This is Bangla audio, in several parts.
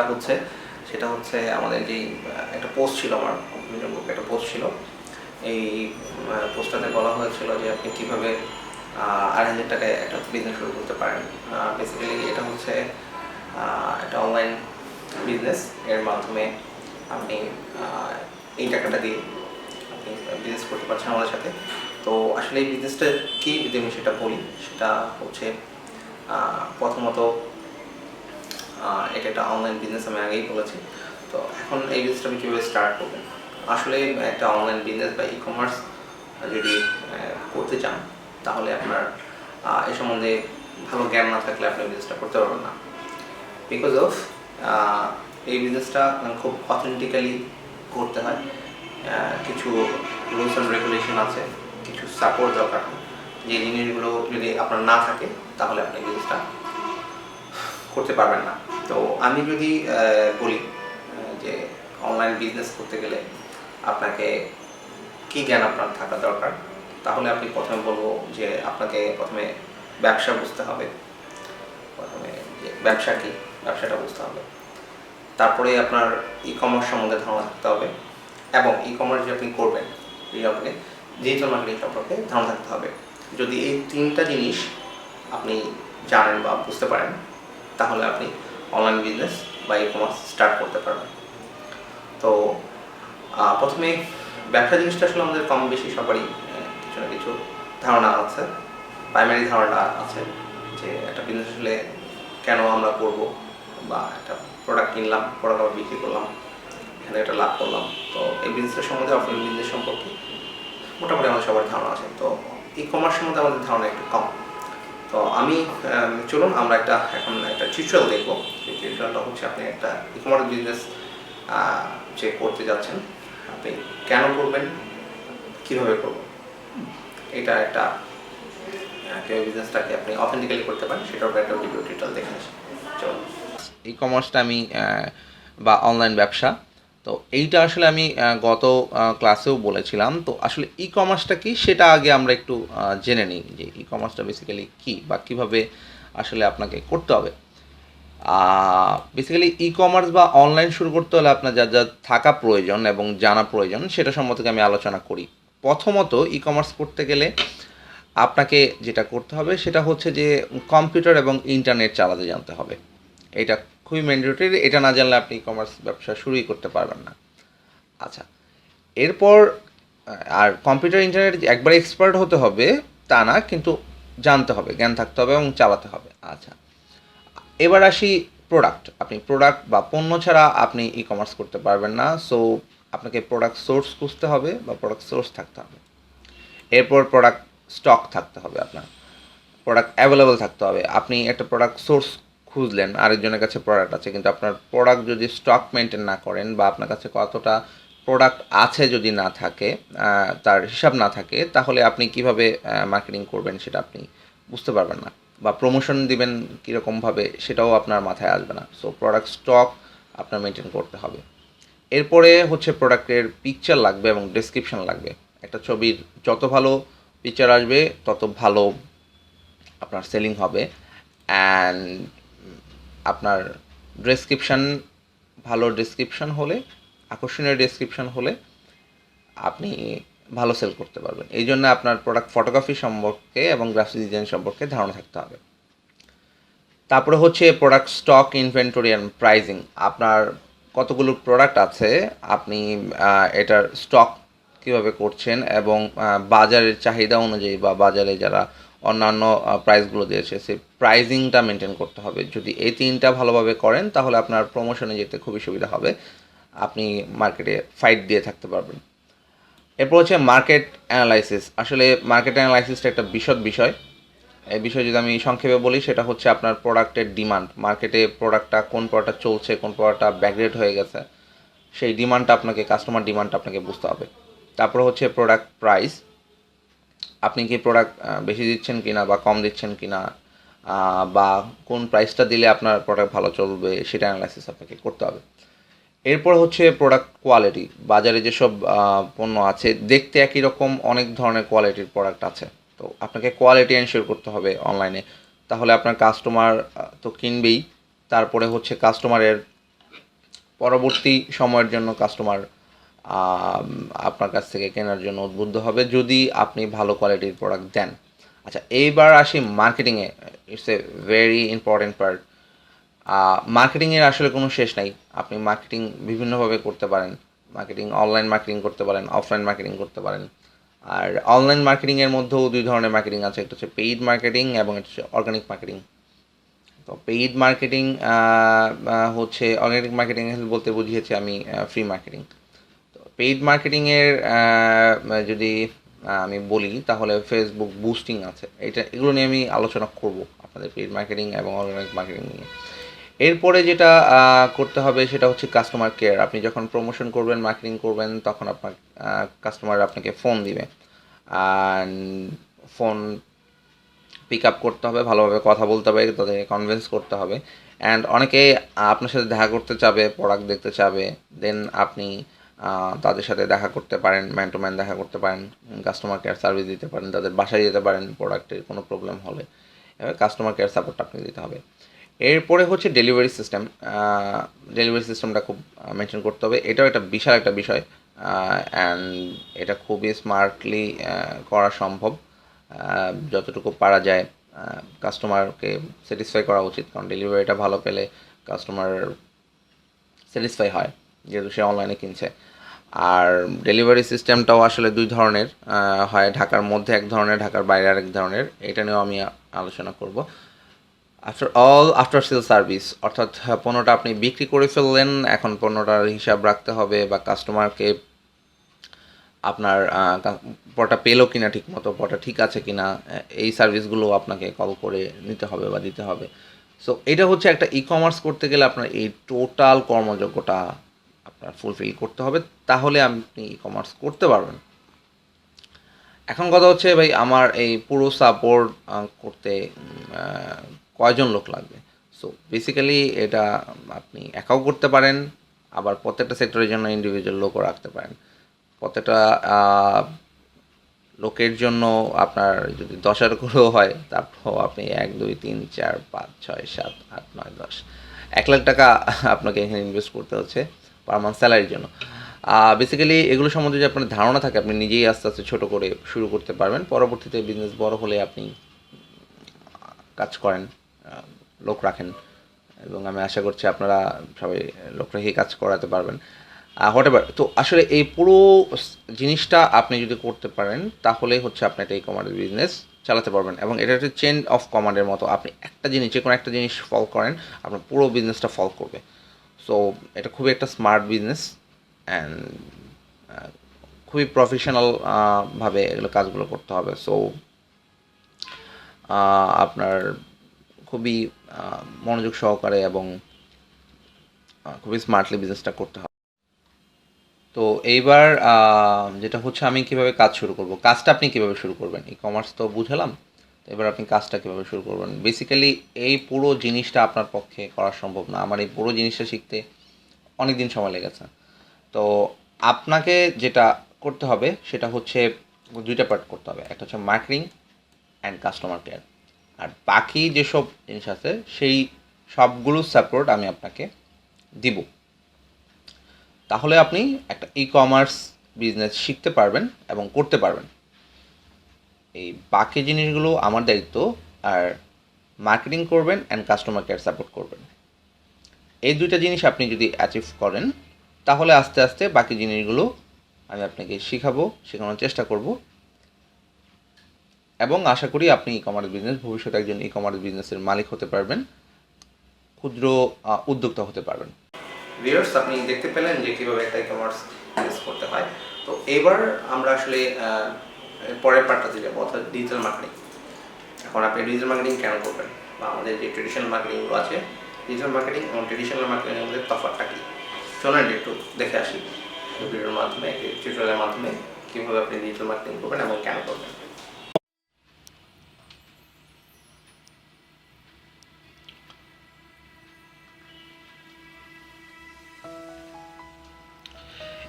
টিউটোরিয়ালটা হচ্ছে, সেটা হচ্ছে আমাদের যেই একটা পোস্ট ছিল আমার ফেসবুকে একটা পোস্ট ছিল। এই পোস্টটাতে বলা হয়েছিল যে আপনি কীভাবে আড়াই হাজার টাকায় একটা বিজনেস শুরু করতে পারেন। বেসিক্যালি এটা হচ্ছে একটা অনলাইন বিজনেস এর মাধ্যমে আপনি এই টাকাটা দিয়ে আপনি বিজনেস করতে পারছেন আমাদের সাথে। তো আসলে এই বিজনেসটা কী যদি আমি সেটা বলি, সেটা হচ্ছে প্রথমত এটা একটা অনলাইন বিজনেস আমি আগেই বলেছি। তো এখন এই বিজনেসটা আপনি কীভাবে স্টার্ট করবেন আসলে, একটা অনলাইন বিজনেস বা ই কমার্স যদি করতে চান, তাহলে আপনার এ সম্বন্ধে ভালো জ্ঞান না থাকলে আপনি বিজনেসটা করতে পারবেন না। বিকজ অফ এই বিজনেসটা খুব অথেন্টিক্যালি করতে হয়। কিছু রুলস অ্যান্ড রেগুলেশন আছে, কিছু সাপোর্ট দরকার। যে জিনিসগুলো যদি আপনার না থাকে, তাহলে আপনি বিজনেসটা করতে পারবেন না। তো আমি যদি বলি যে অনলাইন বিজনেস করতে গেলে আপনাকে কি জ্ঞান আপনার থাকা দরকার, তাহলে আপনি প্রথমে বলব যে আপনাকে প্রথমে ব্যবসা বুঝতে হবে। প্রথমে যে ব্যবসা কী, ব্যবসাটা বুঝতে হবে। তারপরে আপনার ই কমার্স সম্বন্ধে ধারণা থাকতে হবে এবং ই কমার্স যে আপনি করবেন, এই আপনি ডিজিটাল মার্কেটিং সম্পর্কে ধারণা থাকতে হবে। যদি এই তিনটা জিনিস আপনি জানেন বা বুঝতে পারেন তাহলে আপনি অনলাইন বিজনেস বা ই কমার্স স্টার্ট করতে পারবেন। তো প্রথমে ব্যবসা জিনিসটা আসলে আমাদের কম বেশি সবারই কিছু না কিছু ধারণা আছে। প্রাইমারি ধারণা আছে যে একটা বিজনেস আসলে কেন আমরা করব বা একটা প্রোডাক্ট কিনলাম প্রোডাক্ট আবার বিক্রি করলাম, এখানে একটা লাভ করলাম। তো এই বিজনেসের সম্বন্ধে অফলাইন বিজনেস সম্পর্কে মোটামুটি আমাদের সবার ধারণা আছে। তো ই কমার্স সম্বন্ধে আমাদের ধারণা একটু কম। তো আমি চলুন আমরা একটা, এখন একটা টিউটোরিয়াল দেখব। সেই টিউটোরিয়ালটা হচ্ছে আপনি একটা ই কমার্স বিজনেস যে করতে যাচ্ছেন, আপনি কেন করবেন, কীভাবে করবেন? এটা একটা কীভাবে বিজনেসটাকে আপনি অথেন্টিক্যালি করতে পারেন, সেটার একটা ভিডিও টিউটোরিয়াল দেখে আসি চলুন। ই কমার্সটা আমি বা অনলাইন ব্যবসা তো এইটা আসলে আমি গত ক্লাসেও বলেছিলাম। তো আসলে ই কমার্সটা কি সেটা আগে আমরা একটু জেনে নিই যে ই কমার্সটা বেসিক্যালি কি বা কীভাবে আসলে আপনাকে করতে হবে। বেসিক্যালি ই কমার্স বা অনলাইন শুরু করতে হলে আপনার যা যা থাকা প্রয়োজন এবং জানা প্রয়োজন সেটা সম্বন্ধে আমি আলোচনা করি। প্রথমত ই কমার্স করতে গেলে আপনাকে যেটা করতে হবে সেটা হচ্ছে যে কম্পিউটার এবং ইন্টারনেট চালাতে জানতে হবে। এটা খুবই ম্যান্ডেটরি এটা না জানলে আপনি ই কমার্স ব্যবসা শুরুই করতে পারবেন না। আচ্ছা এরপর আর কম্পিউটার ইন্টারনেট একবার এক্সপার্ট হতে হবে তা না, কিন্তু জানতে হবে, জ্ঞান থাকতে হবে এবং চালাতে হবে। আচ্ছা এবার আসি প্রোডাক্ট আপনি প্রোডাক্ট বা পণ্য ছাড়া আপনি ই কমার্স করতে পারবেন না সো আপনাকে প্রোডাক্ট সোর্স খুঁজতে হবে বা প্রোডাক্ট সোর্স থাকতে হবে। এরপর প্রোডাক্ট স্টক থাকতে হবে আপনার। প্রোডাক্ট অ্যাভেলেবল থাকতে হবে। আপনি একটা প্রোডাক্ট সোর্স খুঁজলেন, আরেকজনের কাছে প্রোডাক্ট আছে, কিন্তু আপনার প্রোডাক্ট যদি স্টক মেনটেন না করেন বা আপনার কাছে কতটা প্রোডাক্ট আছে যদি না থাকে তার হিসাব না থাকে, তাহলে আপনি কীভাবে মার্কেটিং করবেন সেটা আপনি বুঝতে পারবেন না বা প্রমোশন দিবেন কীরকমভাবে সেটাও আপনার মাথায় আসবে না। সো প্রোডাক্ট স্টক আপনার মেনটেন করতে হবে। এরপরে হচ্ছে প্রোডাক্টের পিকচার লাগবে এবং ডেসক্রিপশন লাগবে। একটা ছবির যত ভালো পিকচার আসবে, তত ভালো আপনার সেলিং হবে। অ্যান্ড আপনার ডেসক্রিপশান ভালো ডেসক্রিপশান হলে, আকর্ষণীয় ডেসক্রিপশান হলে আপনি ভালো সেল করতে পারবেন। এই জন্য আপনার প্রোডাক্ট ফটোগ্রাফি সম্পর্কে এবং গ্রাফিক ডিজাইন সম্পর্কে ধারণা থাকতে হবে। তারপরে হচ্ছে product stock inventory and pricing আপনার কতগুলো প্রোডাক্ট আছে, আপনি এটার স্টক কীভাবে করছেন এবং বাজারের চাহিদা অনুযায়ী বা বাজারে যারা অন্যান্য প্রাইসগুলো দিয়েছে সেই প্রাইজিংটা মেনটেন করতে হবে। যদি এই তিনটা ভালোভাবে করেন, তাহলে আপনার প্রমোশনে যেতে খুবই সুবিধা হবে। আপনি মার্কেটে ফাইট দিয়ে থাকতে পারবেন। এরপর হচ্ছে মার্কেট অ্যানালাইসিস আসলে মার্কেট অ্যানালাইসিসটা একটা বিশদ বিষয়। এই বিষয়ে যদি আমি সংক্ষেপে বলি, সেটা হচ্ছে আপনার প্রোডাক্টের ডিমান্ড মার্কেটে প্রোডাক্টটা কোন প্রোডাক্টটা চলছে, কোন প্রোডাক্টটা ব্যাকগ্রেড হয়ে গেছে, সেই ডিমান্ডটা আপনাকে কাস্টমার ডিমান্ডটা আপনাকে বুঝতে হবে। তারপর হচ্ছে প্রোডাক্ট প্রাইস আপনি কি প্রোডাক্ট বেশি দিচ্ছেন কিনা বা কম দিচ্ছেন কিনা আহ, বা কোন প্রাইসটা দিলে আপনার প্রোডাক্ট ভালো চলবে সেটা অ্যানালাইসিস আপনাকে করতে হবে। এরপর হচ্ছে প্রোডাক্ট কোয়ালিটি বাজারে যেসব পণ্য আছে দেখতে একই রকম অনেক ধরনের কোয়ালিটির প্রোডাক্ট আছে। তো আপনাকে কোয়ালিটি এনশিওর করতে হবে অনলাইনে তাহলে আপনার কাস্টমার তো কিনবেই। তারপরে হচ্ছে কাস্টমারের পরবর্তী সময়ের জন্য কাস্টমার আপনার কাছ থেকে কেনার জন্য উদ্বুদ্ধ হবে যদি আপনি ভালো কোয়ালিটির প্রোডাক্ট দেন। আচ্ছা এইবার আসি মার্কেটিংয়ে it's a very important part মার্কেটিংয়ের আসলে কোনো শেষ নাই। আপনি মার্কেটিং বিভিন্নভাবে করতে পারেন। মার্কেটিং অনলাইন মার্কেটিং করতে পারেন অফলাইন মার্কেটিং করতে পারেন। আর অনলাইন মার্কেটিংয়ের মধ্যেও দুই ধরনের মার্কেটিং আছে। একটা হচ্ছে পেইড মার্কেটিং এবং একটা হচ্ছে অর্গানিক মার্কেটিং তো পেইড মার্কেটিং হচ্ছে অর্গানিক মার্কেটিং বলতে বুঝিয়েছি আমি ফ্রি মার্কেটিং পেইড মার্কেটিংয়ের যদি আমি বলি, তাহলে ফেসবুক বুস্টিং আছে। এটা, এগুলো নিয়ে আমি আলোচনা করব আপনাদের পেইড মার্কেটিং এবং অর্গানিক মার্কেটিং নিয়ে। এরপরে যেটা করতে হবে সেটা হচ্ছে কাস্টমার কেয়ার আপনি যখন প্রমোশন করবেন মার্কেটিং করবেন, তখন আপনার কাস্টমার আপনাকে ফোন দিবে। ফোন পিক আপ করতে হবে, ভালোভাবে কথা বলতে হবে তাদেরকে কনভিন্স করতে হবে। অ্যান্ড অনেকে আপনার সাথে দেখা করতে চাবে প্রোডাক্ট দেখতে চাবে দেন আপনি তাদের সাথে দেখা করতে পারেন ম্যান টু ম্যান দেখা করতে পারেন কাস্টমার কেয়ার সার্ভিস দিতে পারেন, তাদের বাসায় যেতে পারেন প্রোডাক্টের কোনো প্রবলেম হলে। এবার কাস্টমার কেয়ার সাপোর্ট আপনি দিতে হবে। এরপরে হচ্ছে ডেলিভারি সিস্টেম ডেলিভারি সিস্টেমটা খুব মেনটেন করতে হবে। এটাও একটা বিশাল একটা বিষয়। অ্যান্ড এটা খুবই স্মার্টলি করা সম্ভব। যতটুকু পারা যায় কাস্টমারকে স্যাটিসফাই করা উচিত। কারণ ডেলিভারিটা ভালো পেলে কাস্টমার স্যাটিসফাই হয়, যেহেতু সে অনলাইনে কিনছে। আর ডেলিভারি সিস্টেমটাও আসলে দুই ধরনের হয়। ঢাকার মধ্যে এক ধরনের, ঢাকার বাইরে আরেক ধরনের। এটা নিয়েও আমি আলোচনা করব। After all after sale service অর্থাৎ পণ্যটা আপনি বিক্রি করে ফেললেন, এখন পণ্যটার হিসাব রাখতে হবে বা কাস্টমারকে আপনার পটা পেল কিনা ঠিক মতো পটা ঠিক আছে কিনা এই সার্ভিসগুলো আপনাকে কল করে নিতে হবে বা দিতে হবে। সো এটা হচ্ছে একটা ই কমার্স করতে গেলে আপনার এই টোটাল কর্মযোগ্যটা ফুলফিল করতে হবে, তাহলে আপনি ই কমার্স করতে পারবেন। এখন কথা হচ্ছে ভাই, আমার এই পুরো সাপোর্ট করতে কয়জন লোক লাগবে? সো বেসিক্যালি এটা আপনি একাও করতে পারেন, আবার প্রত্যেকটা সেক্টরের জন্য ইন্ডিভিজুয়াল লোকও রাখতে পারেন। প্রত্যেকটা লোকের জন্য আপনার যদি দশ দশের করেও হয় তারপর আপনি এক, দুই, তিন, চার, পাঁচ, ছয়, সাত, আট, নয়, দশ, এক লাখ টাকা আপনাকে এখানে ইনভেস্ট করতে হচ্ছে। পার মান্থ স্যালারির জন্য। বেসিক্যালি এগুলো সম্বন্ধে যদি আপনার ধারণা থাকে, আপনি নিজেই আস্তে আস্তে ছোটো করে শুরু করতে পারবেন। পরবর্তীতে বিজনেস বড় হলে আপনি কাজ করেন লোক রাখেন। এবং আমি আশা করছি আপনারা সবাই লোক রেখে কাজ করাতে পারবেন। হোয়াট এভার তো আসলে এই পুরো জিনিসটা আপনি যদি করতে পারেন, তাহলে হচ্ছে আপনি একটা ই কমার্স বিজনেস চালাতে পারবেন। এবং এটা একটা চেন অফ কমান্ডের মতো। আপনি একটা জিনিস যে কোনো একটা জিনিস ফল করেন, আপনার পুরো বিজনেসটা ফল করবে। সো এটা খুবই একটা স্মার্ট বিজনেস অ্যান্ড খুবই প্রফেশনাল ভাবে এগুলো কাজগুলো করতে হবে। সো আপনার খুবই মনোযোগ সহকারে এবং খুবই স্মার্টলি বিজনেসটা করতে হবে। তো এইবার যেটা হচ্ছে আমি কীভাবে কাজ শুরু করব? কাজটা আপনি কীভাবে শুরু করবেন? ই কমার্স তো বুঝালাম। এবার আপনি কাজটা কীভাবে শুরু করবেন? বেসিক্যালি এই পুরো জিনিসটা আপনার পক্ষে করা সম্ভব না। আমার এই পুরো জিনিসটা শিখতে অনেক দিন সময় লেগেছে। তো আপনাকে যেটা করতে হবে, সেটা হচ্ছে দুইটা পার্ট করতে হবে। একটা হচ্ছে মার্কেটিং অ্যান্ড কাস্টমার কেয়ার আর বাকি যেসব জিনিস আছে, সেই সবগুলো সাপোর্ট আমি আপনাকে দিব। তাহলে আপনি একটা ই কমার্স বিজনেস শিখতে পারবেন এবং করতে পারবেন। এই বাকি জিনিসগুলো আমার দায়িত্ব, আর মার্কেটিং করবেন অ্যান্ড কাস্টমার কেয়ার সাপোর্ট করবেন। এই দুইটা জিনিস আপনি যদি অ্যাচিভ করেন, তাহলে আস্তে আস্তে বাকি জিনিসগুলো আমি আপনাকে শেখাবো, শেখানোর চেষ্টা করব। এবং আশা করি আপনি ই কমার্স বিজনেস ভবিষ্যতে একজন ই কমার্স বিজনেসের মালিক হতে পারবেন, ক্ষুদ্র উদ্যোক্তা হতে পারবেন। ভিউয়ার্স আপনি দেখতে পেলেন যে কীভাবে একটা ই কমার্স ইউজ করতে হয়। তো এবার আমরা আসলে পরের পার্টটা যাব অর্থাৎ ডিজিটাল মার্কেটিং এখন আপনি ডিজিটাল মার্কেটিং কেন করবেন? বা আমাদের যে ট্রেডিশনাল মার্কেটিংগুলো আছে ডিজিটাল মার্কেটিং এবং ট্রেডিশনাল মার্কেটিংয়ের মধ্যে তফাতটা কী? চলেন একটু দেখে আসি। ভিডিওর মাধ্যমে টিউটোরিয়ালের মাধ্যমে কীভাবে আপনি ডিজিটাল মার্কেটিং করবেন এবং কেন করবেন।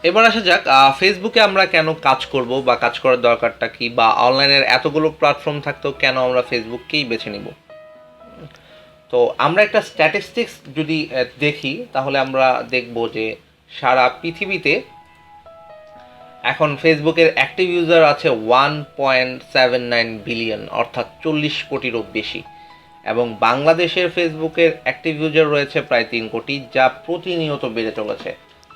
এবার আসা যাক ফেসবুকে আমরা কেন কাজ করব বা কাজ করার দরকারটা কি বা অনলাইনের এতগুলো প্ল্যাটফর্ম থাকতেও কেন আমরা ফেসবুককেই বেছে নিব? তো আমরা একটা স্ট্যাটিস্টিক্স যদি দেখি, তাহলে আমরা দেখব যে সারা পৃথিবীতে এখন ফেসবুকের অ্যাক্টিভ ইউজার আছে one point seven nine billion অর্থাৎ চল্লিশ কোটিরও বেশি। এবং বাংলাদেশের ফেসবুকের অ্যাক্টিভ ইউজার রয়েছে প্রায় তিন কোটি, যা প্রতিনিয়ত বেড়ে চলেছে।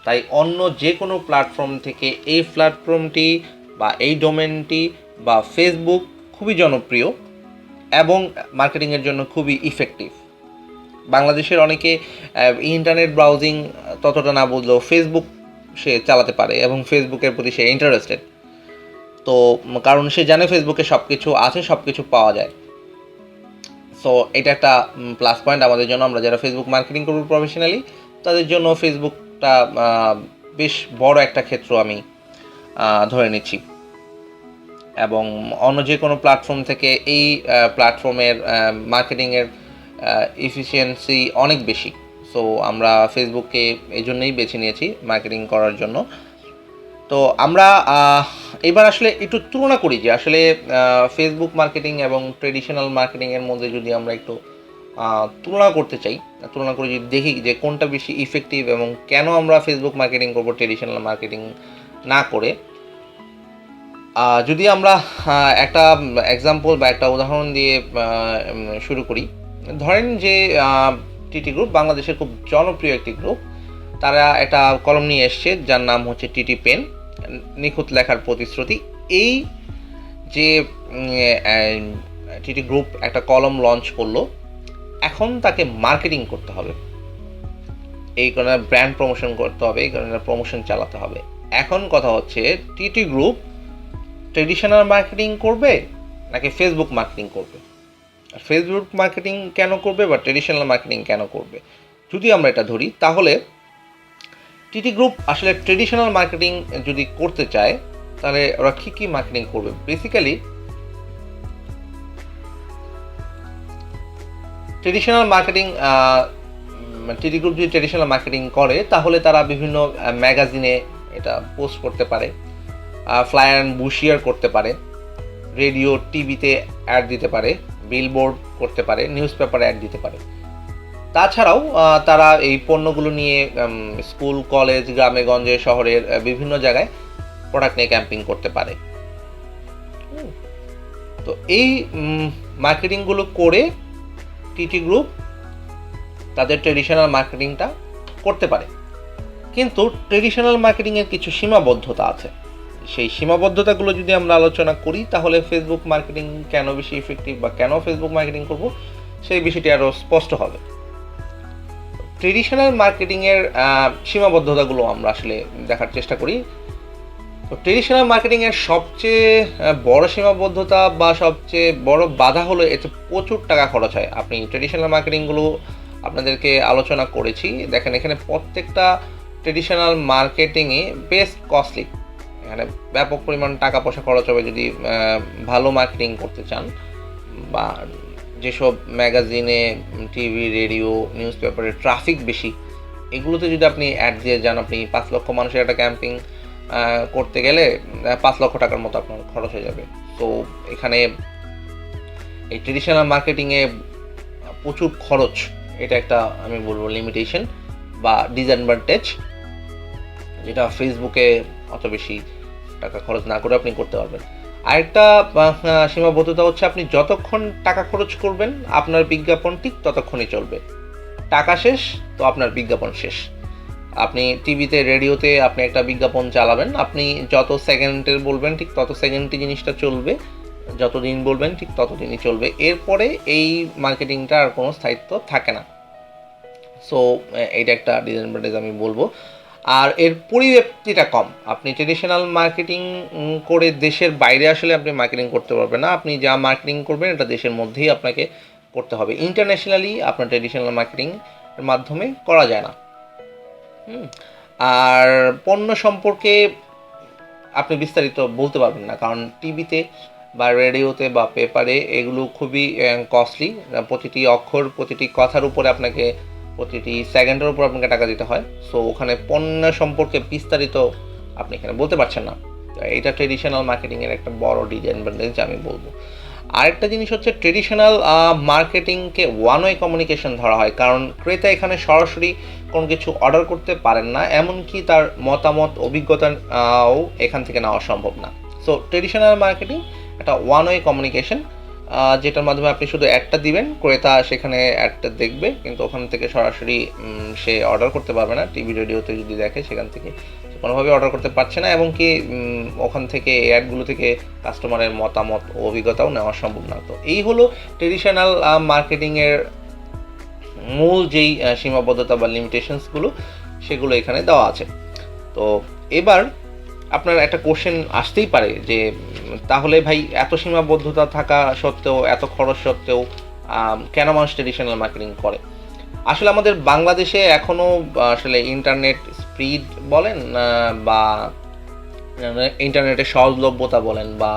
তাই অন্য যে কোনো প্ল্যাটফর্ম থেকে এই প্ল্যাটফর্মটি বা এই ডোমেনটি বা ফেসবুক খুবই জনপ্রিয় এবং মার্কেটিংয়ের জন্য খুবই ইফেক্টিভ বাংলাদেশের অনেকে ইন্টারনেট ব্রাউজিং ততটা না বুঝলেও ফেসবুক সে চালাতে পারে এবং ফেসবুকের প্রতি সে ইন্টারেস্টেড তো কারণ সে জানে ফেসবুকে সব কিছু আছে সব কিছু পাওয়া যায়। সো এটা একটা প্লাস পয়েন্ট আমাদের জন্য। আমরা যারা ফেসবুক মার্কেটিং করব প্রফেশনালি তাদের জন্য ফেসবুকটা আহ, বেশ বড় একটা ক্ষেত্র আমি ধরে নিচ্ছি। এবং অন্য যে কোনো প্ল্যাটফর্ম থেকে এই প্ল্যাটফর্মের মার্কেটিংয়ের এফিসিয়েন্সি অনেক বেশি। সো আমরা ফেসবুককে এই জন্যই বেছে নিয়েছি মার্কেটিং করার জন্য। তো আমরা এবার আসলে একটু তুলনা করি যে আসলে ফেসবুক মার্কেটিং এবং ট্রেডিশনাল মার্কেটিংয়ের মধ্যে যদি আমরা একটু তুলনা করতে চাই তুলনা করে যদি দেখি যে কোনটা বেশি ইফেক্টিভ এবং কেন আমরা ফেসবুক মার্কেটিং করব ট্রেডিশনাল মার্কেটিং না করে যদি আমরা একটা এক্সাম্পল বা একটা উদাহরণ দিয়ে শুরু করি। ধরেন যে টিটি গ্রুপ বাংলাদেশের খুব জনপ্রিয় একটি গ্রুপ তারা একটা কলম নিয়ে এসছে, যার নাম হচ্ছে টিটি পেন নিখুঁত লেখার প্রতিশ্রুতি। এই যে টিটি গ্রুপ একটা কলম লঞ্চ করল এখন তাকে মার্কেটিং করতে হবে। এই কারণে ব্র্যান্ড প্রমোশন করতে হবে, এই কারণে প্রমোশন চালাতে হবে। এখন কথা হচ্ছে টিটি গ্রুপ ট্রেডিশনাল মার্কেটিং করবে নাকি ফেসবুক মার্কেটিং করবে? আর ফেসবুক মার্কেটিং কেন করবে বা ট্রেডিশনাল মার্কেটিং কেন করবে? যদি আমরা এটা ধরি, তাহলে টিটি গ্রুপ আসলে ট্রেডিশনাল মার্কেটিং যদি করতে চায়, তাহলে ওরা কী কী মার্কেটিং করবে? Basically traditional marketing TD group যদি ট্রেডিশনাল মার্কেটিং করে, তাহলে তারা বিভিন্ন ম্যাগাজিনে এটা পোস্ট করতে পারে ফ্লায়ার অ্যান্ড বুশিয়ার করতে পারে রেডিও টিভিতে অ্যাড দিতে পারে বিলবোর্ড করতে পারে নিউজ পেপারে অ্যাড দিতে পারে। তাছাড়াও তারা এই পণ্যগুলো নিয়ে স্কুল কলেজ গ্রামে, গঞ্জে, শহরের বিভিন্ন জায়গায় প্রোডাক্ট নিয়ে ক্যাম্পিং করতে পারে। তো এই মার্কেটিংগুলো করে টিটি গ্রুপ তাদের ট্রেডিশনাল মার্কেটিংটা করতে পারে। কিন্তু ট্রেডিশনাল মার্কেটিংয়ের কিছু সীমাবদ্ধতা আছে। সেই সীমাবদ্ধতাগুলো যদি আমরা আলোচনা করি, তাহলে ফেসবুক মার্কেটিং কেন বেশি ইফেক্টিভ বা কেন ফেসবুক মার্কেটিং করব, সেই বিষয়টি আরও স্পষ্ট হবে। ট্রেডিশনাল মার্কেটিংয়ের সীমাবদ্ধতাগুলো আমরা আসলে দেখার চেষ্টা করি। তো ট্রেডিশনাল মার্কেটিংয়ের সবচেয়ে বড় সীমাবদ্ধতা বা সবচেয়ে বড় বাধা হলো এতে প্রচুর টাকা খরচ হয়। আপনি ট্রেডিশনাল মার্কেটিংগুলো আপনাদেরকে আলোচনা করেছি। দেখেন, এখানে প্রত্যেকটা ট্রেডিশনাল মার্কেটিংয়ে বেস্ট কস্টলি এখানে ব্যাপক পরিমাণ টাকা পয়সা খরচ হবে যদি ভালো মার্কেটিং করতে চান। বা যেসব ম্যাগাজিনে টিভি রেডিও নিউজ পেপারে ট্রাফিক বেশি, এগুলোতে যদি আপনি অ্যাড দিয়ে যান, আপনি পাঁচ লক্ষ মানুষের একটা ক্যাম্পিং করতে গেলে পাঁচ লক্ষ টাকার মতো আপনার খরচ হয়ে যাবে। তো এখানে এই ট্রেডিশনাল মার্কেটিংয়ে প্রচুর খরচ, এটা একটা আমি বলব লিমিটেশন বা ডিসঅ্যাডভান্টেজ যেটা ফেসবুকে অত বেশি টাকা খরচ না করে আপনি করতে পারবেন। আরেকটা সীমাবদ্ধতা হচ্ছে আপনি যতক্ষণ টাকা খরচ করবেন, আপনার বিজ্ঞাপন ঠিক ততক্ষণই চলবে। টাকা শেষ, তো আপনার বিজ্ঞাপন শেষ। আপনি টিভিতে, রেডিওতে আপনি একটা বিজ্ঞাপন চালাবেন। আপনি যত সেকেন্ডের বলবেন, ঠিক তত সেকেন্ডে জিনিসটা চলবে। যতদিন বলবেন, ঠিক ততদিনই চলবে। এরপরে এই মার্কেটিংটা আর কোনো স্থায়িত্ব থাকে না। সো এইটা একটা ডিসঅ্যাডভান্টেজ আমি বলব। আর এর পরিব্যাপ্তিটা কম। আপনি ট্রেডিশনাল মার্কেটিং করে দেশের বাইরে আসলে আপনি মার্কেটিং করতে পারবেন না। আপনি যা মার্কেটিং করবেন, এটা দেশের মধ্যেই আপনাকে করতে হবে। ইন্টারন্যাশনালি আপনার ট্রেডিশনাল মার্কেটিং মাধ্যমে করা যায় না। আর পণ্য সম্পর্কে আপনি বিস্তারিত বলতে পারবেন না, কারণ টিভিতে বা রেডিওতে বা পেপারে এগুলো খুবই কস্টলি প্রতিটি অক্ষর, প্রতিটি কথার উপরে আপনাকে, প্রতিটি সেকেন্ডের উপর আপনাকে টাকা দিতে হয়। সো ওখানে পণ্য সম্পর্কে বিস্তারিত আপনি এখানে বলতে পারছেন না। এটা ট্রেডিশনাল মার্কেটিংয়ের একটা বড় ডিজাইন ডিসঅ্যাডভান্টেজ আমি বলব। আরেকটা জিনিস হচ্ছে ট্রেডিশনাল মার্কেটিংকে ওয়ান ওয়ে কমিউনিকেশন ধরা হয়। কারণ ক্রেতা এখানে সরাসরি কোনো কিছু অর্ডার করতে পারেন না, এমনকি তার মতামত অভিজ্ঞতাও এখান থেকে নেওয়া সম্ভব না। সো ট্রেডিশনাল মার্কেটিং একটা ওয়ান ওয়ে কমিউনিকেশন যেটার মাধ্যমে আপনি শুধু অ্যাডটা দিবেন, ক্রেতা সেখানে অ্যাডটা দেখবে, কিন্তু ওখান থেকে সরাসরি সে অর্ডার করতে পারবে না। টিভি রেডিওতে যদি দেখে, সেখান থেকে কোনোভাবে অর্ডার করতে পারছে না এবং কি ওখান থেকে অ্যাডগুলো থেকে কাস্টমারের মতামত ও অভিজ্ঞতাও নেওয়া সম্ভব না। তো এই হলো ট্রেডিশনাল মার্কেটিংয়ের মূল যেই সীমাবদ্ধতা বা লিমিটেশনসগুলো সেগুলো এখানে দেওয়া আছে। তো এবার আপনার একটা কোশ্চেন আসতেই পারে যে তাহলে ভাই এত সীমাবদ্ধতা থাকা সত্ত্বেও, এত খরচ সত্ত্বেও কেন মানুষ ট্রেডিশনাল মার্কেটিং করে? আসলে আমাদের বাংলাদেশে এখনও আসলে ইন্টারনেট স্পিড বলেন বা ইন্টারনেটের সহজলভ্যতা বলেন, বা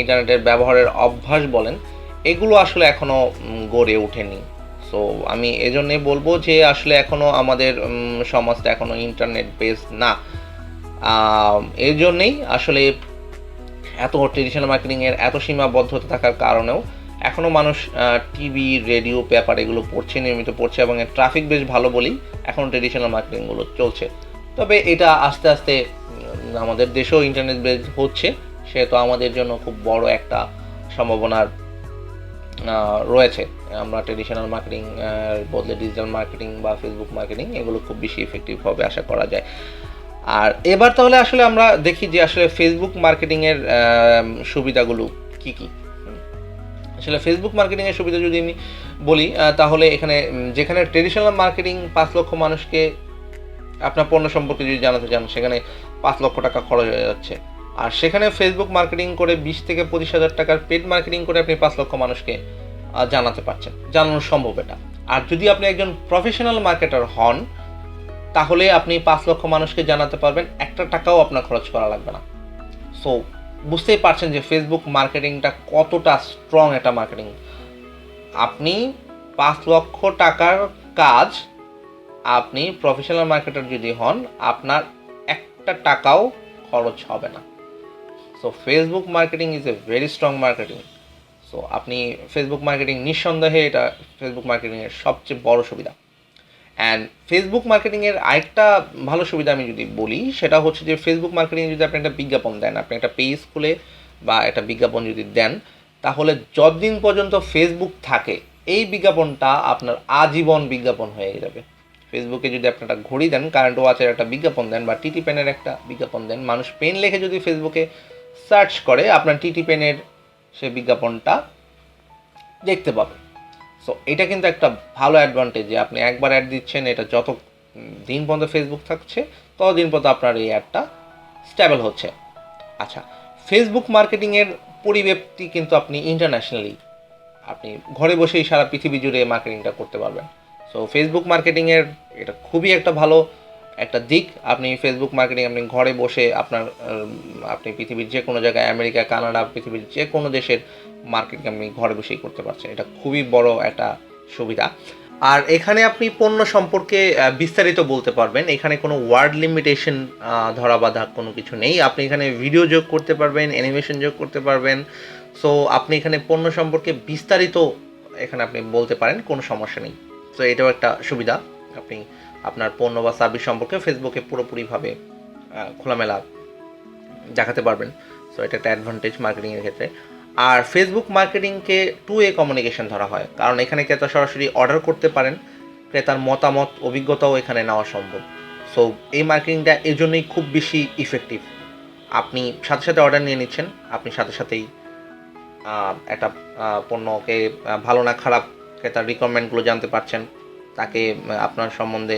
ইন্টারনেটের ব্যবহারের অভ্যাস বলেন, এগুলো আসলে এখনও গড়ে ওঠেনি। সো আমি এজন্যে বলব যে আসলে এখনও আমাদের সমাজটা এখনও ইন্টারনেট বেসড না। এই জন্যেই আসলে এত ট্রেডিশনাল মার্কেটিংয়ের এত সীমাবদ্ধতা থাকার কারণেও এখনও মানুষ টিভি রেডিও পেপার এগুলো পড়ছে, নিয়মিত পড়ছে এবং ট্রাফিক বেশ ভালো বলেই এখন ট্রেডিশনাল মার্কেটিংগুলো চলছে। তবে এটা আস্তে আস্তে আমাদের দেশেও ইন্টারনেট বেস হচ্ছে, সেহেতু আমাদের জন্য খুব বড় একটা সম্ভাবনার রয়েছে। আমরা ট্রেডিশনাল মার্কেটিং বদলে ডিজিটাল মার্কেটিং বা ফেসবুক মার্কেটিং এগুলো খুব বেশি এফেক্টিভ হবে আশা করা যায়। আর এবার তাহলে আসলে আমরা দেখি যে আসলে ফেসবুক মার্কেটিংয়ের সুবিধাগুলো কি কি। আসলে ফেসবুক মার্কেটিংয়ের সুবিধা যদি আমি বলি তাহলে এখানে যেখানে ট্রেডিশনাল মার্কেটিং পাঁচ লক্ষ মানুষকে আপনার পণ্য সম্পর্কে যদি জানাতে চান, সেখানে পাঁচ লক্ষ টাকা খরচ হয়ে যাচ্ছে। আর সেখানে ফেসবুক মার্কেটিং করে বিশ থেকে পঁচিশ হাজার টাকার পেড মার্কেটিং করে আপনি পাঁচ লক্ষ মানুষকে জানাতে পারছেন। জানানো সম্ভব এটা। আর যদি আপনি একজন প্রফেশনাল মার্কেটার হন, তাহলে আপনি পাঁচ লক্ষ মানুষকে জানাতে পারবেন, একটা টাকাও আপনার খরচ করা লাগবে না। সো বুঝতেই পারছেন যে ফেসবুক মার্কেটিংটা কতটা স্ট্রং একটা মার্কেটিং আপনি পাঁচ লক্ষ টাকার কাজ আপনি প্রফেশনাল মার্কেটার যদি হন, আপনার একটা টাকাও খরচ হবে না। So Facebook marketing is a very strong marketing so আপনি ফেসবুক মার্কেটিং নিঃসন্দেহে এটা ফেসবুক মার্কেটিংয়ের সবচেয়ে বড় সুবিধা। অ্যান্ড ফেসবুক মার্কেটিংয়ের আরেকটা ভালো সুবিধা আমি যদি বলি, সেটা হচ্ছে যে ফেসবুক মার্কেটিং যদি আপনি একটা বিজ্ঞাপন দেন, আপনি একটা পেজ খুলে বা একটা বিজ্ঞাপন যদি দেন, তাহলে যতদিন পর্যন্ত ফেসবুক থাকে, এই বিজ্ঞাপনটা আপনার আজীবন বিজ্ঞাপন হয়ে যাবে। ফেসবুকে যদি আপনি একটা ঘড়ি দেন কারেন্ট ওয়াচের একটা বিজ্ঞাপন দেন বা টিটি পেনের একটা বিজ্ঞাপন দেন, মানুষ পেন লিখে যদি ফেসবুকে সার্চ করে, আপনার টিটি পেনের সে বিজ্ঞাপনটা দেখতে পাবে। সো এটা কিন্তু একটা ভালো অ্যাডভান্টেজ যে আপনি একবার অ্যাড দিচ্ছেন, এটা যত দিন পর্যন্ত ফেসবুক থাকছে, ততদিন পর্যন্ত আপনার এই অ্যাডটা স্ট্যাবল হচ্ছে। আচ্ছা ফেসবুক মার্কেটিংয়ের পরিব্যাপ্তি কিন্তু আপনি ইন্টারন্যাশনালি আপনি ঘরে বসেই সারা পৃথিবী জুড়ে মার্কেটিংটা করতে পারবেন। সো ফেসবুক মার্কেটিংয়ের এটা খুবই একটা ভালো একটা দিক, আপনি ফেসবুক মার্কেটিং আপনি ঘরে বসে আপনার আপনি পৃথিবীর যে কোনো জায়গায়, আমেরিকা, কানাডা, পৃথিবীর যে কোনো দেশের মার্কেটিং আপনি ঘরে বসেই করতে পারছেন। এটা খুবই বড় একটা সুবিধা। আর এখানে আপনি পণ্য সম্পর্কে বিস্তারিত বলতে পারবেন। এখানে কোনো ওয়ার্ড লিমিটেশন ধরা বাঁধা কোনো কিছু নেই। আপনি এখানে ভিডিও যোগ করতে পারবেন অ্যানিমেশন যোগ করতে পারবেন। সো আপনি এখানে পণ্য সম্পর্কে বিস্তারিত এখানে আপনি বলতে পারেন, কোনো সমস্যা নেই। তো এটাও একটা সুবিধা। আপনি আপনার পণ্য বা সার্ভিস সম্পর্কে ফেসবুকে পুরোপুরিভাবে খোলামেলা দেখাতে পারবেন। সো এটা একটা অ্যাডভান্টেজ মার্কেটিংয়ের ক্ষেত্রে। আর ফেসবুক মার্কেটিংকে টু এ কমিউনিকেশন ধরা হয়। কারণ এখানে ক্রেতা সরাসরি অর্ডার করতে পারেন, ক্রেতার মতামত, অভিজ্ঞতাও এখানে নেওয়া সম্ভব। সো এই মার্কেটিংটা এই জন্যই খুব বেশি ইফেক্টিভ আপনি সাথে সাথে অর্ডার নিয়ে নিচ্ছেন, আপনি সাথে সাথেই একটা পণ্যকে ভালো না খারাপ ক্রেতার রিকোয়ারমেন্টগুলো জানতে পারছেন। তাকে আপনার সম্বন্ধে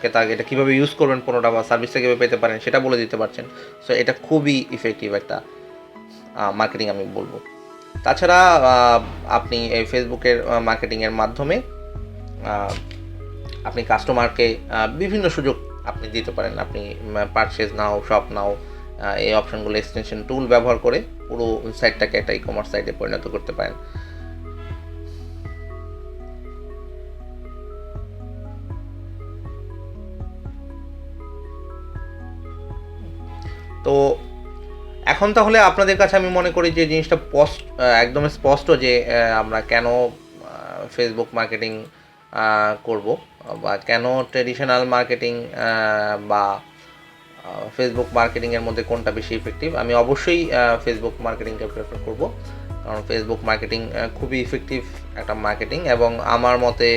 ক্রেতা এটা কীভাবে ইউজ করবেন পণ্যটা বা সার্ভিসটা কীভাবে পেতে পারেন সেটা বলে দিতে পারছেন। সো এটা খুবই ইফেক্টিভ একটা মার্কেটিং আমি বলব। তাছাড়া আপনি এই ফেসবুকের মার্কেটিংয়ের মাধ্যমে আপনি কাস্টমারকে বিভিন্ন সুযোগ আপনি দিতে পারেন। আপনি পারচেজ নাও শপ নাও এই অপশনগুলো এক্সটেনশন টুল ব্যবহার করে পুরো সাইটটাকে একটা ই কমার্স সাইটে পরিণত করতে পারেন। তো এখন তাহলে আপনাদের কাছে আমি মনে করি যে জিনিসটা স্পষ্ট একদম স্পষ্ট যে আমরা কেন ফেসবুক মার্কেটিং করব বা কেন ট্রেডিশনাল মার্কেটিং বা ফেসবুক মার্কেটিংয়ের মধ্যে কোনটা বেশি ইফেক্টিভ আমি অবশ্যই ফেসবুক মার্কেটিংকে প্রেফার করব। কারণ ফেসবুক মার্কেটিং খুবই ইফেক্টিভ একটা মার্কেটিং এবং আমার মতে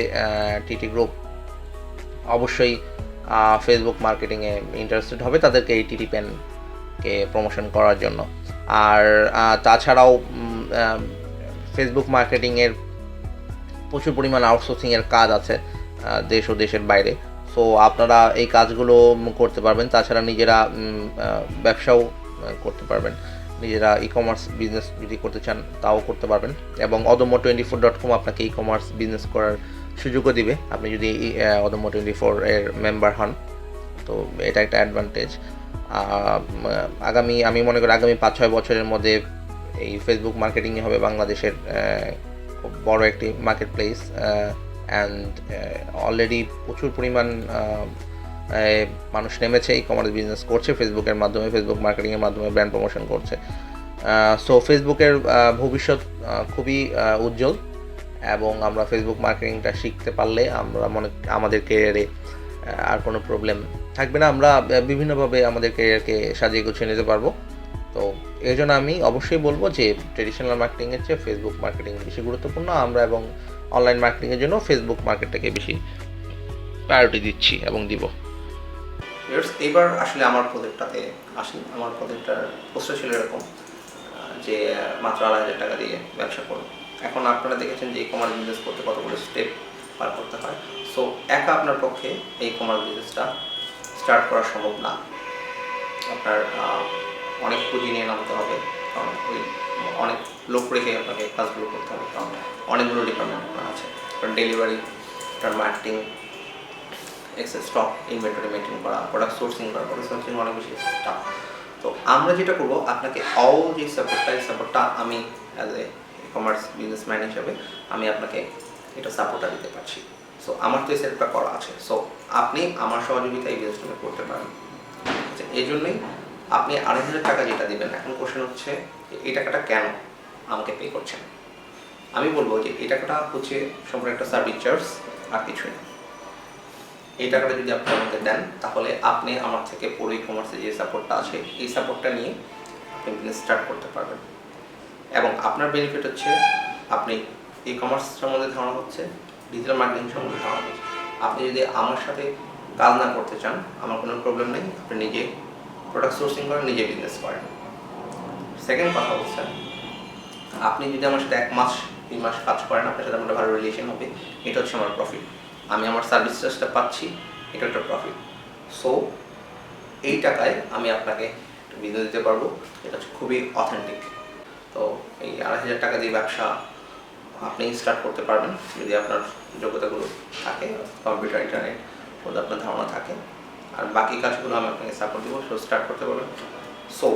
টিটি গ্রুপ অবশ্যই ফেসবুক মার্কেটিংয়ে ইন্টারেস্টেড হবে। তাদেরকে এই টিটি পেনকে প্রমোশন করার জন্য। আর তাছাড়াও ফেসবুক মার্কেটিংয়ের প্রচুর পরিমাণ আউটসোর্সিংয়ের কাজ আছে দেশ ও দেশের বাইরে। সো আপনারা এই কাজগুলো করতে পারবেন। তাছাড়া নিজেরা ব্যবসাও করতে পারবেন। নিজেরা ই কমার্স বিজনেস যদি করতে চান, তাও করতে পারবেন। এবং অদম্য টোয়েন্টি ফোর ডট কম আপনাকে ই কমার্স বিজনেস করার সুযোগও দিবে। আপনি যদি অদম্য টোয়েন্টি ফোর এর মেম্বার হন, তো এটা একটা অ্যাডভান্টেজ আগামী, আমি মনে করি আগামী পাঁচ, ছয় বছরের মধ্যে এই ফেসবুক মার্কেটিংই হবে বাংলাদেশের বড় একটি মার্কেট প্লেস অ্যান্ড অলরেডি প্রচুর পরিমাণ মানুষ নেমেছে ই কমার্স বিজনেস করছে ফেসবুকের মাধ্যমে ফেসবুক মার্কেটিংয়ের মাধ্যমে ব্র্যান্ড প্রমোশন করছে। সো ফেসবুকের ভবিষ্যৎ খুবই উজ্জ্বল, এবং আমরা ফেসবুক মার্কেটিংটা শিখতে পারলে আমরা মনে আমাদের কেরিয়ারে আর কোনো প্রবলেম থাকবে না, আমরা বিভিন্নভাবে আমাদের কেরিয়ারকে সাজিয়ে গুছিয়ে নিতে পারব। তো এই জন্য আমি অবশ্যই বলব যে ট্রেডিশনাল মার্কেটিংয়ের চেয়ে ফেসবুক মার্কেটিং বেশি গুরুত্বপূর্ণ। আমরা এবং অনলাইন মার্কেটিংয়ের জন্য ফেসবুক মার্কেটটাকে বেশি প্রায়োরিটি দিচ্ছি এবং দিব। এবার আসলে আমার প্রজেক্টটাতে আসি। আমার প্রজেক্টটার পোস্টার ছিল এরকম যে, মাত্র আড়াই হাজার টাকা দিয়ে ব্যবসা করুন। এখন আপনারা দেখেছেন যে ই কমার্স বিজনেস করতে কতগুলো স্টেপ পার করতে হয়। সো একা আপনার পক্ষে এই কমার্স বিজনেসটা স্টার্ট করা সম্ভব না। আপনার অনেক পুঁজি নিয়ে নামতে হবে, কারণ ওই অনেক লোক রেখে আপনাকে কাজগুলো করতে হবে, কারণ অনেকগুলো ডিপার্টমেন্ট আপনার আছে। কারণ ডেলিভারি আপনার marketing excess stock inventory maintain করা প্রোডাক্ট সোর্সিং করা প্রোডাক্ট সোর্সিং অনেক বেশি টাফ তো আমরা যেটা করব, আপনাকে অল যে সাপোর্টটা এই সাপোর্টটা আমি অ্যাজ এ কমার্স বিজনেসম্যান হিসাবে আমি আপনাকে এটা সাপোর্টটা দিতে পারছি। সো আমার তো এই সেটটা করা আছে। সো আপনি আমার সহযোগিতা এই বিজনেসটা করতে পারেন। আচ্ছা এই জন্যই আপনি আড়াই হাজার টাকা যেটা দেবেন, এখন কোশ্চেন হচ্ছে এই টাকাটা কেন আমাকে পে করছেন? আমি বলব যে এই টাকাটা হচ্ছে সম্পূর্ণ একটা সার্ভিস চার্জ আর কিছুই না। এই টাকাটা যদি আপনি আমাকে দেন, তাহলে আপনি আমার থেকে পুরো ই কমার্সে যে সাপোর্টটা আছে, এই সাপোর্টটা নিয়ে আপনি বিজনেস স্টার্ট করতে পারবেন। এবং আপনার বেনিফিট হচ্ছে, আপনি ই কমার্স সম্বন্ধে ধারণা হচ্ছে ডিজিটাল মার্কেটিং সম্বন্ধে ধারণা হচ্ছে। আপনি যদি আমার সাথে কাজ না করতে চান, আমার কোনো প্রবলেম নেই, আপনি নিজে প্রোডাক্ট সোর্সিং করেন, নিজে বিজনেস করেন। সেকেন্ড কথা হচ্ছে, আপনি যদি আমার সাথে এক মাস, তিন মাস কাজ করেন, আপনার সাথে আমার ভালো রিলেশন হবে, এটা হচ্ছে আমার প্রফিট আমি আমার সার্ভিস চার্জটা পাচ্ছি, এটা একটা প্রফিট সো এই টাকায় আমি আপনাকে বিজনেস দিতে পারব, এটা হচ্ছে খুবই অথেন্টিক তো এই আড়াই হাজার টাকা দিয়ে ব্যবসা আপনি স্টার্ট করতে পারবেন। যদি আপনার যোগ্যতাগুলো থাকে কম্পিউটার ইন্টারনেট মধ্যে আপনার ধারণা থাকে। আর বাকি কাজগুলো আমি আপনাকে সাপোর্ট দেবো সো স্টার্ট করতে পারবেন। সো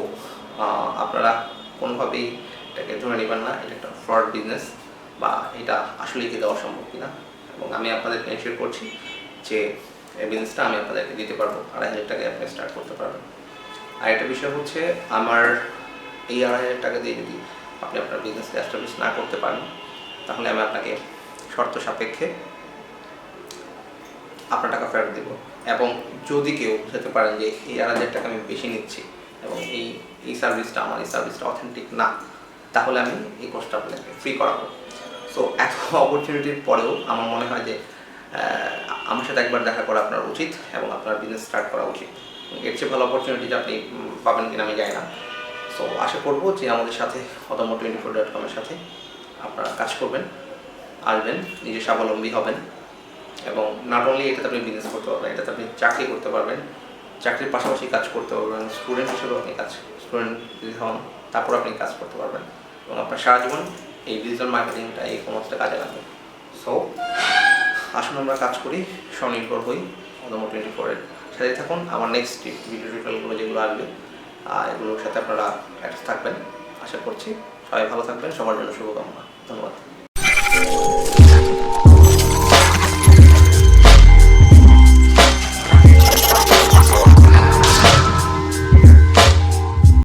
আপনারা কোনোভাবেই এটাকে ধরে নেবেন না, এটা একটা ফ্রড বিজনেস বা এটা আসলেই কি দেওয়া সম্ভব কিনা। এবং আমি আপনাদেরকে এনশিওর করছি যে এই বিজনেসটা আমি আপনাদেরকে দিতে পারব, আড়াই হাজার টাকায় আপনি স্টার্ট করতে পারবেন। আর একটা বিষয় হচ্ছে, আমার এই আড়াই হাজার টাকা দিয়ে যদি আপনি আপনার বিজনেসকে এস্টাবলিশ না করতে পারেন তাহলে আমি আপনাকে শর্ত সাপেক্ষে আপনার টাকা ফেরত দেবো। এবং যদি কেউ বুঝতে পারেন যে এই আড়াই হাজার টাকা আমি বেশি নিচ্ছি এবং এই এই সার্ভিসটা আমার, এই সার্ভিসটা অথেন্টিক না, তাহলে আমি এই কোর্সটা আপনাদেরকে ফ্রি করাবো। সো এত অপরচুনিটির পরেও আমার মনে হয় যে আমার সাথে একবার দেখা করা আপনার উচিত এবং আপনার বিজনেস স্টার্ট করা উচিত। এর চেয়ে ভালো অপরচুনিটি আপনি পাবেন কিনা আমি জানি না। সো আশা করব যে আমাদের সাথে, অদম্য টোয়েন্টি ফোর ডট কমের সাথে আপনারা কাজ করবেন, আসবেন, নিজে স্বাবলম্বী হবেন এবং নট অনলি এটাতে আপনি বিজনেস করতে পারবেন এটাতে আপনি চাকরি করতে পারবেন, চাকরির পাশাপাশি কাজ করতে পারবেন স্টুডেন্ট হিসেবে আপনি কাজ স্টুডেন্ট যদি হন তারপর আপনি কাজ করতে পারবেন এবং আপনার সারা জীবন এই ডিজিটাল মার্কেটিংটা এই কমার্সটা কাজে লাগবে। সো আসুন আমরা কাজ করি, স্বনির্ভর হই অদম্য টোয়েন্টি ফোরের সাথে থাকুন। আমার নেক্সট ভিডিও টিউটোরিয়ালগুলো যেগুলো আসবে এগুলোর সাথে আপনারা অ্যাটাচ থাকবেন। আশা করছি সবাই ভালো থাকবেন, সবার জন্য শুভকামনা। ったのは。